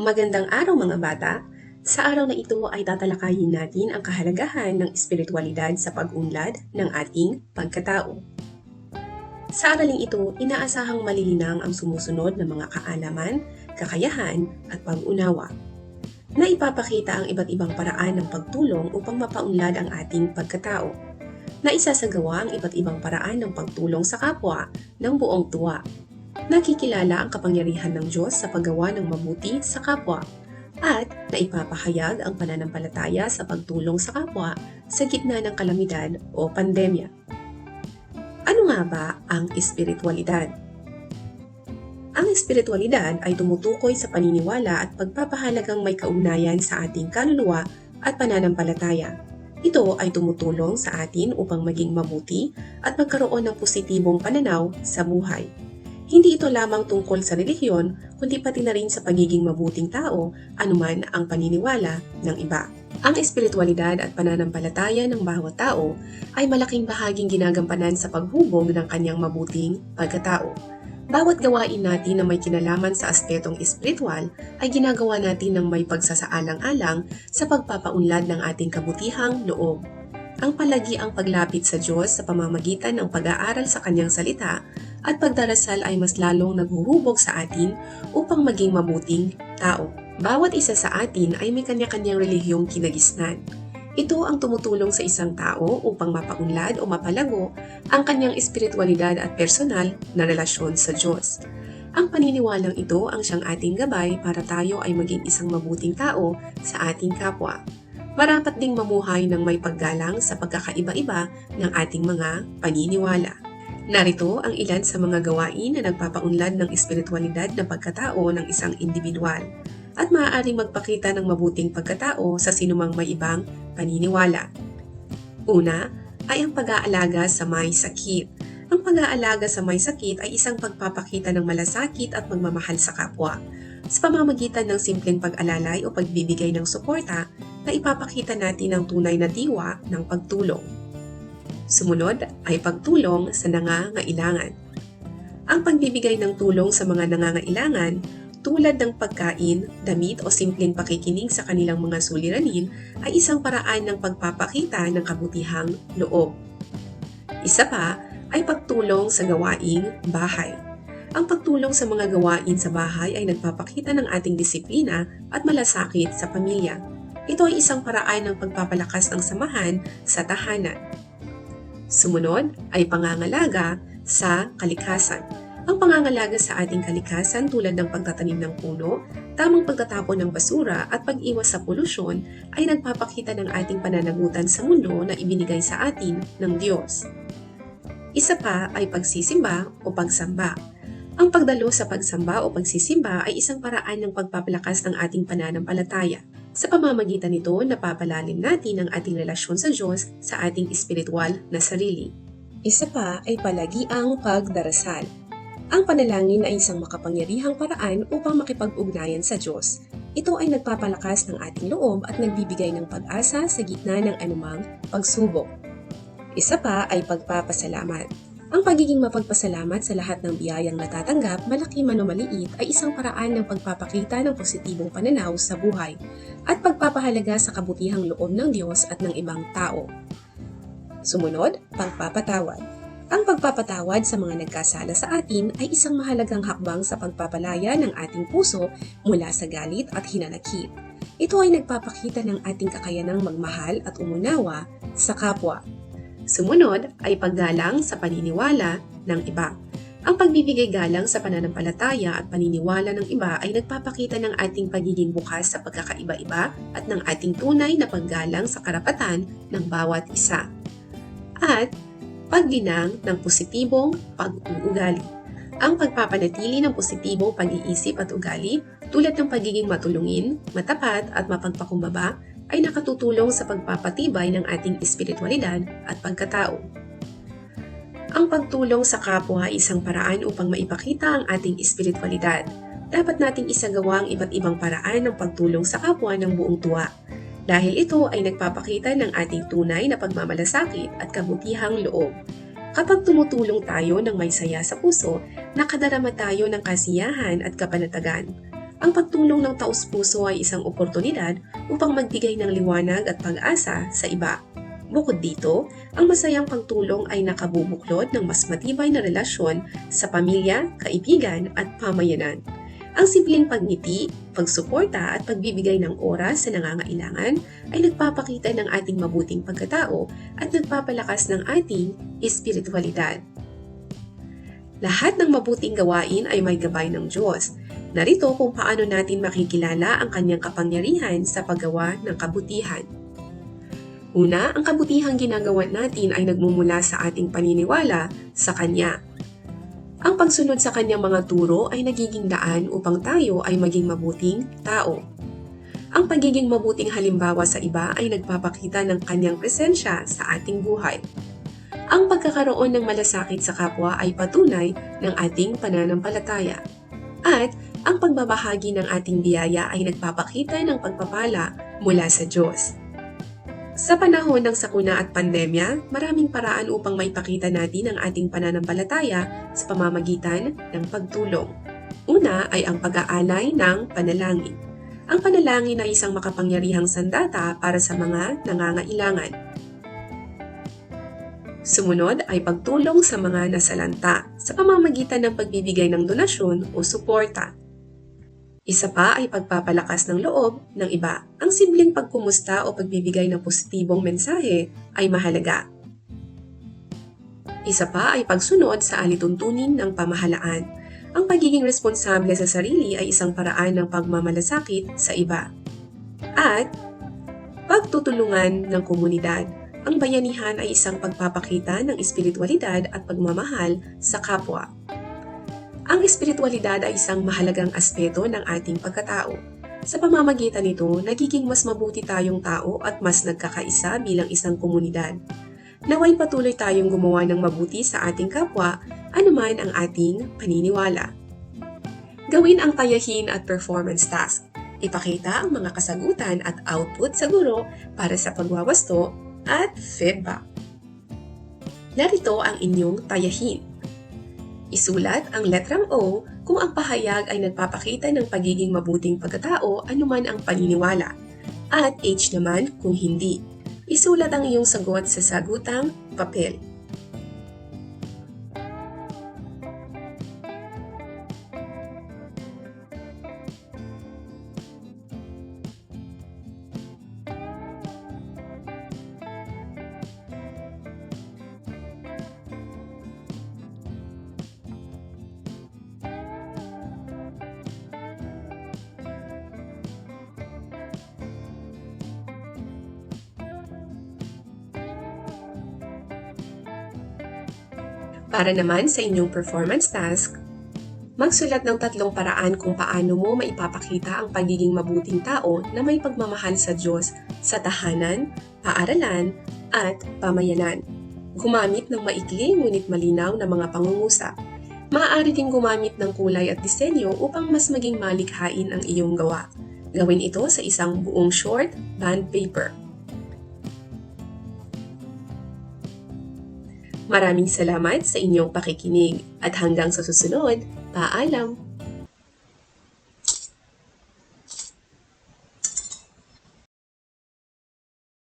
Magandang araw mga bata! Sa araw na ito ay tatalakayin natin ang kahalagahan ng espiritualidad sa pag-unlad ng ating pagkatao. Sa araling ito, inaasahang malilinang ang sumusunod na mga kaalaman, kakayahan at pag-unawa na ipapakita ang iba't ibang paraan ng pagtulong upang mapaunlad ang ating pagkatao na isasagawa ang iba't ibang paraan ng pagtulong sa kapwa ng buong tuwa. Nakikilala ang kapangyarihan ng Diyos sa paggawa ng mabuti sa kapwa at naipapahayag ang pananampalataya sa pagtulong sa kapwa sa gitna ng kalamidad o pandemya. Ano nga ba ang espiritualidad? Ang espiritualidad ay tumutukoy sa paniniwala at pagpapahalagang may kaugnayan sa ating kaluluwa at pananampalataya. Ito ay tumutulong sa atin upang maging mabuti at magkaroon ng positibong pananaw sa buhay. Hindi ito lamang tungkol sa relihiyon, kundi pati na rin sa pagiging mabuting tao, anuman ang paniniwala ng iba. Ang espiritualidad at pananampalataya ng bawat tao ay malaking bahaging ginagampanan sa paghubog ng kanyang mabuting pagkatao. Bawat gawain natin na may kinalaman sa aspetong espiritual ay ginagawa natin ng may pagsasaalang-alang sa pagpapaunlad ng ating kabutihang loob. Ang palagi ang paglapit sa Diyos sa pamamagitan ng pag-aaral sa Kanyang salita at pagdarasal ay mas lalong naghuhubog sa atin upang maging mabuting tao. Bawat isa sa atin ay may kanya-kanyang relihiyong kinagisnan. Ito ang tumutulong sa isang tao upang mapaunlad o mapalago ang kanyang espiritualidad at personal na relasyon sa Diyos. Ang paniniwalang ito ang siyang ating gabay para tayo ay maging isang mabuting tao sa ating kapwa. Marapat ding mamuhay ng may paggalang sa pagkakaiba-iba ng ating mga paniniwala. Narito ang ilan sa mga gawain na nagpapaunlad ng espiritualidad na pagkatao ng isang individual at maaaring magpakita ng mabuting pagkatao sa sinumang may ibang paniniwala. Una ay ang pag-aalaga sa may sakit. Ang pag-aalaga sa may sakit ay isang pagpapakita ng malasakit at magmamahal sa kapwa sa pamamagitan ng simpleng pag-alalay o pagbibigay ng suporta na ipapakita natin ang tunay na diwa ng pagtulong. Sumunod ay pagtulong sa nangangailangan. Ang pagbibigay ng tulong sa mga nangangailangan tulad ng pagkain, damit o simpleng pakikinig sa kanilang mga suliranin ay isang paraan ng pagpapakita ng kabutihang loob. Isa pa ay pagtulong sa gawaing bahay. Ang pagtulong sa mga gawain sa bahay ay nagpapakita ng ating disiplina at malasakit sa pamilya. Ito ay isang paraan ng pagpapalakas ng samahan sa tahanan. Sumunod ay pangangalaga sa kalikasan. Ang pangangalaga sa ating kalikasan tulad ng pagtatanim ng puno, tamang pagtatapon ng basura at pag-iwas sa polusyon ay nagpapakita ng ating pananagutan sa mundo na ibinigay sa atin ng Diyos. Isa pa ay pagsisimba o pagsamba. Ang pagdalo sa pagsamba o pagsisimba ay isang paraan ng pagpapalakas ng ating pananampalataya. Sa pamamagitan nito, napapalalim natin ang ating relasyon sa Diyos sa ating espiritual na sarili. Isa pa ay palagi ang pagdarasal. Ang panalangin ay isang makapangyarihang paraan upang makipag-ugnayan sa Diyos. Ito ay nagpapalakas ng ating loob at nagbibigay ng pag-asa sa gitna ng anumang pagsubok. Isa pa ay pagpapasalamat. Ang pagiging mapagpasalamat sa lahat ng biyayang natatanggap, malaki man o maliit, ay isang paraan ng pagpapakita ng positibong pananaw sa buhay at pagpapahalaga sa kabutihang loob ng Diyos at ng ibang tao. Sumunod, pagpapatawad. Ang pagpapatawad sa mga nagkasala sa atin ay isang mahalagang hakbang sa pagpapalaya ng ating puso mula sa galit at hinanakit. Ito ay nagpapakita ng ating kakayanang magmahal at umunawa sa kapwa. Sumunod ay paggalang sa paniniwala ng iba. Ang pagbibigay galang sa pananampalataya at paniniwala ng iba ay nagpapakita ng ating pagiging bukas sa pagkakaiba-iba at ng ating tunay na paggalang sa karapatan ng bawat isa. At paglinang ng positibong pag-uugali. Ang pagpapanatili ng positibong pag-iisip at ugali tulad ng pagiging matulungin, matapat at mapagpakumbaba ay nakatutulong sa pagpapatibay ng ating espiritualidad at pagkatao. Ang pagtulong sa kapwa ay isang paraan upang maipakita ang ating espiritualidad. Dapat nating isagawa ang iba't ibang paraan ng pagtulong sa kapwa ng buong tuwa. Dahil ito ay nagpapakita ng ating tunay na pagmamalasakit at kabutihang loob. Kapag tumutulong tayo ng may saya sa puso, nakadarama tayo ng kasiyahan at kapanatagan. Ang pagtulong ng taus-puso ay isang oportunidad upang magbigay ng liwanag at pag-asa sa iba. Bukod dito, ang masayang pagtulong ay nakabubuklod ng mas matibay na relasyon sa pamilya, kaibigan at pamayanan. Ang simpleng pagngiti, pagsuporta at pagbibigay ng oras sa nangangailangan ay nagpapakita ng ating mabuting pagkatao at nagpapalakas ng ating espiritualidad. Lahat ng mabuting gawain ay may gabay ng Diyos. Narito kung paano natin makikilala ang kanyang kapangyarihan sa paggawa ng kabutihan. Una, ang kabutihang ginagawa natin ay nagmumula sa ating paniniwala sa Kanya. Ang pagsunod sa Kanyang mga turo ay nagiging daan upang tayo ay maging mabuting tao. Ang pagiging mabuting halimbawa sa iba ay nagpapakita ng Kanyang presensya sa ating buhay. Ang pagkakaroon ng malasakit sa kapwa ay patunay ng ating pananampalataya. At ang pagbabahagi ng ating biyaya ay nagpapakita ng pagpapala mula sa Diyos. Sa panahon ng sakuna at pandemya, maraming paraan upang maipakita natin ang ating pananampalataya sa pamamagitan ng pagtulong. Una ay ang pag-aalay ng panalangin. Ang panalangin ay isang makapangyarihang sandata para sa mga nangangailangan. Sumunod ay pagtulong sa mga nasalanta sa pamamagitan ng pagbibigay ng donasyon o suporta. Isa pa ay pagpapalakas ng loob ng iba. Ang simpleng pagkumusta o pagbibigay ng positibong mensahe ay mahalaga. Isa pa ay pagsunod sa alituntunin ng pamahalaan. Ang pagiging responsable sa sarili ay isang paraan ng pagmamalasakit sa iba. At pagtutulungan ng komunidad. Ang bayanihan ay isang pagpapakita ng espiritualidad at pagmamahal sa kapwa. Ang espiritualidad ay isang mahalagang aspeto ng ating pagkatao. Sa pamamagitan nito, nagiging mas mabuti tayong tao at mas nagkakaisa bilang isang komunidad. Naway patuloy tayong gumawa ng mabuti sa ating kapwa, anuman ang ating paniniwala. Gawin ang tayahin at performance task. Ipakita ang mga kasagutan at output sa guro para sa pagwawasto at feedback. Narito ang inyong tayahin. Isulat ang letrang O kung ang pahayag ay nagpapakita ng pagiging mabuting pagkatao anuman ang paniniwala. At H naman kung hindi. Isulat ang iyong sagot sa sagutang papel. Para naman sa inyong performance task, magsulat ng tatlong paraan kung paano mo maipapakita ang pagiging mabuting tao na may pagmamahal sa Diyos sa tahanan, paaralan, at pamayanan. Gumamit ng maikli ngunit malinaw na mga pangungusap. Maaari ding gumamit ng kulay at disenyo upang mas maging malikhain ang iyong gawa. Gawin ito sa isang buong short band paper. Maraming salamat sa inyong pakikinig at hanggang sa susunod, paalam!